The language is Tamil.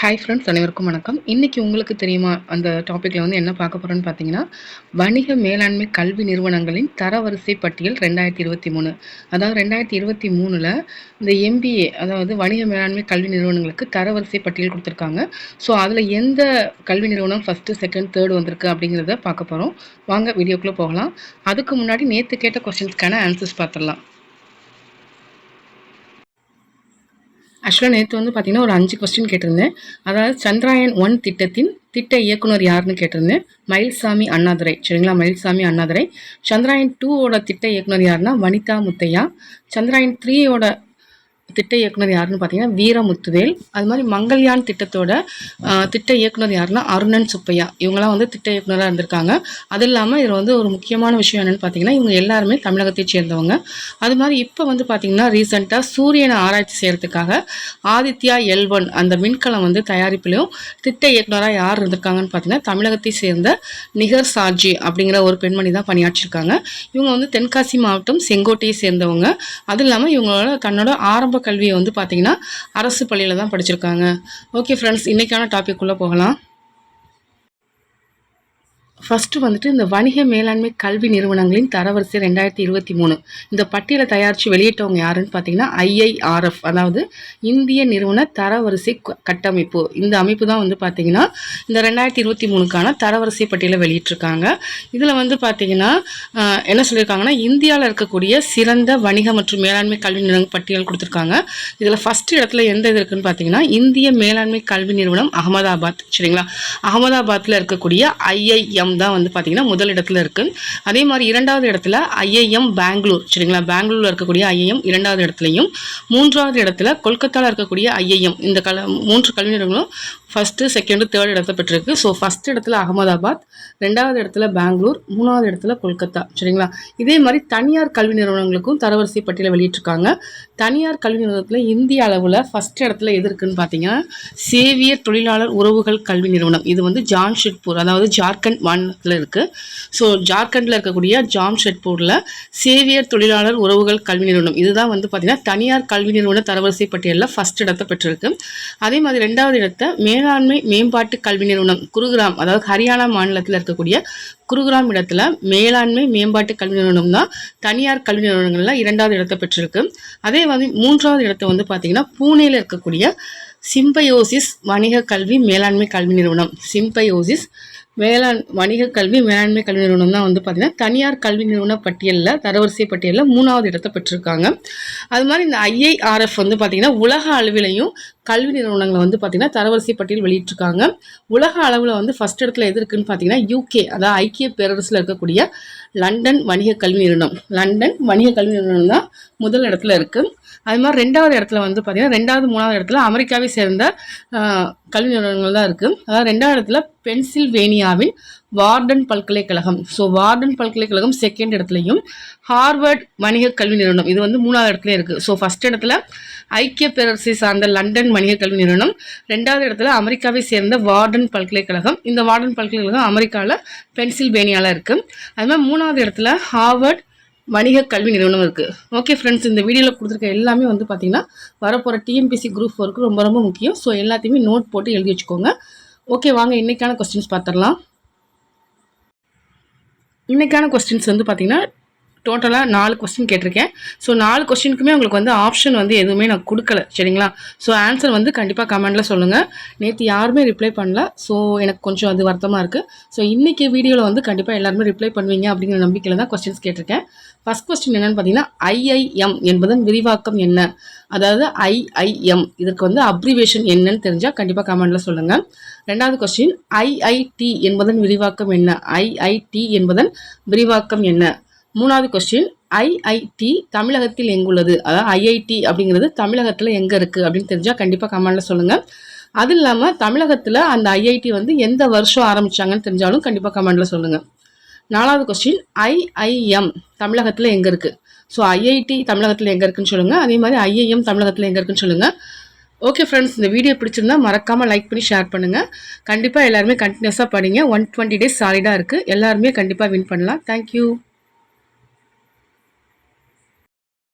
ஹாய் ஃப்ரெண்ட்ஸ் அனைவருக்கும் வணக்கம். இன்றைக்கி உங்களுக்கு தெரியுமா அந்த டாப்பிக்கில் வந்து என்ன பார்க்க போகிறோன்னு பார்த்தீங்கன்னா வணிக மேலாண்மை கல்வி நிறுவனங்களின் தரவரிசை பட்டியல் ரெண்டாயிரத்தி இருபத்தி மூணு. அதாவது ரெண்டாயிரத்தி இருபத்தி மூணில் இந்த எம்பிஏ அதாவது வணிக மேலாண்மை கல்வி நிறுவனங்களுக்கு தரவரிசை பட்டியல் கொடுத்துருக்காங்க. ஸோ அதில் எந்த கல்வி நிறுவனம் ஃபஸ்ட்டு செகண்ட் தேர்டு வந்திருக்கு அப்படிங்கிறத பார்க்க போகிறோம் வாங்க வீடியோக்குள்ளே போகலாம். அதுக்கு முன்னாடி நேற்று கேட்ட கொஸ்டின்ஸ்க்கான ஆன்சர்ஸ் பார்த்துடலாம். ஆக்சுவலாக நேற்று வந்து பார்த்தீங்கன்னா ஒரு அஞ்சு கொஸ்டின் கேட்டிருந்தேன். அதாவது சந்திராயன் ஒன் திட்டத்தின் திட்ட இயக்குனர் யாருன்னு கேட்டிருந்தேன். மயில்சாமி அண்ணாதுரை. சரிங்களா? மயில்சாமி அண்ணாதுரை. சந்திராயன் டூவோட திட்ட இயக்குனர் யாருன்னா வனிதா முத்தையா. சந்திராயன் த்ரீயோட திட்ட இயக்குனர் யாருன்னு பார்த்தீங்கன்னா வீரமுத்துவேல் அது மாதிரி மங்கள்யான் திட்டத்தோட திட்ட இயக்குனர் யாருன்னா அருணன் சுப்பையா. இவங்களாம் வந்து திட்ட இயக்குனராக இருந்திருக்காங்க. அது இல்லாமல் இதில் வந்து ஒரு முக்கியமான விஷயம் என்னென்னு பார்த்தீங்கன்னா இவங்க எல்லாருமே தமிழகத்தை சேர்ந்தவங்க. அது மாதிரி இப்போ வந்து பார்த்தீங்கன்னா ரீசெண்டாக சூரியனை ஆராய்ச்சி செய்கிறதுக்காக ஆதித்யா எல்வன் அந்த மின்கலம் வந்து தயாரிப்புலையும் திட்ட இயக்குனராக யார் இருந்திருக்காங்கன்னு பார்த்தீங்கன்னா தமிழகத்தை சேர்ந்த நிகர் சாஜி அப்படிங்கிற ஒரு பெண்மணி தான் பணியாற்றிருக்காங்க. இவங்க வந்து தென்காசி மாவட்டம் செங்கோட்டையை சேர்ந்தவங்க. அது இல்லாமல் இவங்களோட தன்னோட ஆரம்ப கல்வியை வந்து பார்த்திங்கன்னா அரசு பள்ளியில் தான் படிச்சிருக்காங்க. ஓகே ஃப்ரெண்ட்ஸ் இன்றைக்கான டாபிக் உள்ளே போகலாம். ஃபஸ்ட்டு வந்துட்டு இந்த வணிக மேலாண்மை கல்வி நிறுவனங்களின் தரவரிசை ரெண்டாயிரத்தி இருபத்தி மூணு. இந்த பட்டியலை தயாரித்து வெளியிட்டவங்க யாருன்னு பார்த்தீங்கன்னா ஐஐஆர்எஃப் அதாவது இந்திய நிறுவன தரவரிசை கட்டமைப்பு. இந்த அமைப்பு தான் வந்து பார்த்தீங்கன்னா இந்த ரெண்டாயிரத்தி இருபத்தி மூணுக்கான தரவரிசை பட்டியலை வெளியிட்டிருக்காங்க. இதில் வந்து பார்த்தீங்கன்னா என்ன சொல்லியிருக்காங்கன்னா இந்தியாவில் இருக்கக்கூடிய சிறந்த வணிக மற்றும் மேலாண்மை கல்வி நிறுவனங்கள் பட்டியல் கொடுத்துருக்காங்க. இதில் ஃபஸ்ட் இடத்துல எந்த இது இருக்குன்னு பார்த்தீங்கன்னா இந்திய மேலாண்மை கல்வி நிறுவனம் அகமதாபாத் சரிங்களா? அகமதாபாத்தில் இருக்கக்கூடிய ஐஐஎம் ஐஐஎம் தான் வந்து பார்த்தீங்கன்னா முதல் இடத்துல இருக்குது அதே மாதிரி இரண்டாவது இடத்துல ஐஐஎம் பெங்களூர். சரிங்களா? பெங்களூரில் இருக்கக்கூடிய ஐஐஎம் இரண்டாவது இடத்துலையும். மூன்றாவது இடத்துல கொல்கத்தாவில் இருக்கக்கூடிய ஐஐஎம். இந்த கல மூன்று கல்வி நிறுவனங்களும் ஃபஸ்ட்டு செகண்டு தேர்ட் இடத்த பெற்றிருக்கு. ஸோ ஃபஸ்ட் இடத்துல அகமதாபாத் ரெண்டாவது இடத்துல பெங்களூர் மூணாவது இடத்துல கொல்கத்தா. சரிங்களா? இதே மாதிரி தனியார் கல்வி நிறுவனங்களுக்கும் தரவரிசை பட்டியலை வெளியிட்டிருக்காங்க. தனியார் கல்வி நிறுவனத்தில் இந்திய அளவில் ஃபஸ்ட் இடத்துல எது இருக்குன்னு பார்த்தீங்கன்னா சேவியர் தொழிலாளர் உறவுகள் கல்வி நிறுவனம். இது வந்து ஜான்ஷெட்பூர் அதாவது ஜார்க்கண்ட் மாநிலத்தில் இருக்குது ஸோ ஜார்க்கண்டில் இருக்கக்கூடிய ஜாம்ஷெட்பூரில் சேவியர் தொழிலாளர் உறவுகள் கல்வி நிறுவனம். இதுதான் வந்து பார்த்திங்கன்னா தனியார் கல்வி நிறுவன தரவரிசை பட்டியலில் ஃபஸ்ட் இடத்தை பெற்றிருக்கு. அதே மாதிரி ரெண்டாவது இடத்தை மேலாண்மை மேம்பாட்டு கல்வி நிறுவனம் குருகிராம் அதாவது ஹரியானா மாநிலத்தில் இருக்கக்கூடிய குருகிராம் இடத்துல மேலாண்மை மேம்பாட்டு கல்வி நிறுவனம் தான் தனியார் கல்வி நிறுவனங்களில் இரண்டாவது இடத்தை பெற்றிருக்கு. அதே மாதிரி மூன்றாவது இடத்தை வந்து பார்த்திங்கன்னா பூனேயில் இருக்கக்கூடிய சிம்பயோசிஸ் வணிக கல்வி மேலாண்மை கல்வி நிறுவனம். சிம்பயோசிஸ் வேளாண் வணிக கல்வி மேலாண்மை கல்வி நிறுவனம் தான் வந்து பார்த்திங்கன்னா தனியார் கல்வி நிறுவன பட்டியலில் தரவரிசை பட்டியலில் மூணாவது இடத்தை பெற்றிருக்காங்க. அது மாதிரி இந்த ஐஐஆர்எஃப் வந்து பார்த்திங்கன்னா உலக அளவிலையும் கல்வி நிறுவனங்களை வந்து பார்த்திங்கன்னா தரவரிசை பட்டியல் வெளியிட்டிருக்காங்க. உலக அளவில் வந்து ஃபஸ்ட் இடத்துல எது இருக்குன்னு பார்த்தீங்கன்னா யூகே அதாவது ஐக்கிய பேரரசில் இருக்கக்கூடிய லண்டன் வணிக கல்வி நிறுவனம். லண்டன் வணிக கல்வி நிறுவனம் தான் முதல் இடத்துல இருக்குது அது மாதிரி ரெண்டாவது இடத்துல வந்து பார்த்திங்கன்னா ரெண்டாவது மூணாவது இடத்துல அமெரிக்காவை சேர்ந்த கல்வி நிறுவனங்கள் தான் இருக்குது அதாவது ரெண்டாவது இடத்துல பென்சில்வேனியாவின் வார்டன் பல்கலைக்கழகம். ஸோ வார்டன் பல்கலைக்கழகம் செகண்ட் இடத்துலையும் ஹார்வர்ட் வணிக கல்வி நிறுவனம் இது வந்து மூணாவது இடத்துலையும் இருக்குது ஸோ ஃபஸ்ட் இடத்துல ஐக்கிய பேரரசை சார்ந்த லண்டன் வணிக கல்வி நிறுவனம் ரெண்டாவது இடத்துல அமெரிக்காவை சேர்ந்த வார்டன் பல்கலைக்கழகம். இந்த வார்டன் பல்கலைக்கழகம் அமெரிக்காவில் பென்சில்வேனியாவில் இருக்குது அது மாதிரி மூணாவது இடத்துல ஹார்வர்ட் வணிக கல்வி நிறுவனம் இருக்குது ஓகே ஃப்ரெண்ட்ஸ் இந்த வீடியோவில் கொடுத்துருக்க எல்லாமே வந்து பார்த்திங்கன்னா வரப்போகிற டிஎம்பிசி குரூப் ஒர்க்கு ரொம்ப ரொம்ப முக்கியம். ஸோ எல்லாத்தையுமே நோட் போட்டு எழுதி வச்சுக்கோங்க. ஓகே வாங்க இன்றைக்கான கொஸ்டின்ஸ் பார்த்துடலாம். இன்றைக்கான கொஸ்டின்ஸ் வந்து பார்த்திங்கன்னா டோட்டலாக நாலு கொஸ்டின் கேட்டிருக்கேன். ஸோ நாலு கொஸ்டினுக்குமே உங்களுக்கு வந்து ஆப்ஷன் வந்து எதுவுமே நான் கொடுக்கல. சரிங்களா? ஸோ ஆன்சர் வந்து கண்டிப்பாக கமெண்டில் சொல்லுங்கள் நேற்று யாருமே ரிப்ளை பண்ணல. ஸோ எனக்கு கொஞ்சம் அது வருத்தமாக இருக்குது ஸோ இன்றைக்கி வீடியோவில் வந்து கண்டிப்பாக எல்லாருமே ரிப்ளை பண்ணுவீங்க அப்படிங்கிற நம்பிக்கையில் தான் கொஸ்டின்ஸ் கேட்டிருக்கேன். ஃபஸ்ட் கொஸ்டின் என்னென்னு பார்த்தீங்கன்னா ஐஐஎம் என்பதன் விரிவாக்கம் என்ன? அதாவது ஐஐஎம் இதற்கு வந்து அப்ரிவேஷன் என்னன்னு தெரிஞ்சால் கண்டிப்பாக கமெண்டில் சொல்லுங்கள் ரெண்டாவது கொஸ்டின் ஐஐடி என்பதன் விரிவாக்கம் என்ன? ஐஐடி என்பதன் விரிவாக்கம் என்ன? மூணாவது கொஸ்டின் ஐஐடி தமிழகத்தில் எங்குள்ளது? அதாவது ஐஐடி அப்படிங்கிறது தமிழகத்தில் எங்கே இருக்குது அப்படின்னு தெரிஞ்சால் கண்டிப்பாக கமெண்டில் சொல்லுங்கள் அது இல்லாமல் தமிழகத்தில் அந்த ஐஐடி வந்து எந்த வருஷம் ஆரம்பித்தாங்கன்னு தெரிஞ்சாலும் கண்டிப்பாக கமெண்டில் சொல்லுங்கள் நாலாவது கொஸ்டின் ஐஐஎம் தமிழகத்தில் எங்கே இருக்குது ஸோ ஐஐடி தமிழகத்தில் எங்கே இருக்குன்னு சொல்லுங்கள் அதே மாதிரி ஐஐஎம் தமிழகத்தில் எங்கே இருக்குன்னு சொல்லுங்கள் ஓகே ஃப்ரெண்ட்ஸ் இந்த வீடியோ பிடிச்சிருந்தா மறக்காமல் லைக் பண்ணி ஷேர் பண்ணுங்கள் கண்டிப்பாக எல்லாருமே கண்டினியூஸாக படிங்க. ஒன் டுவெண்ட்டி டேஸ் சாலிடாக இருக்குது எல்லாருமே கண்டிப்பாக வின் பண்ணலாம். தேங்க்யூ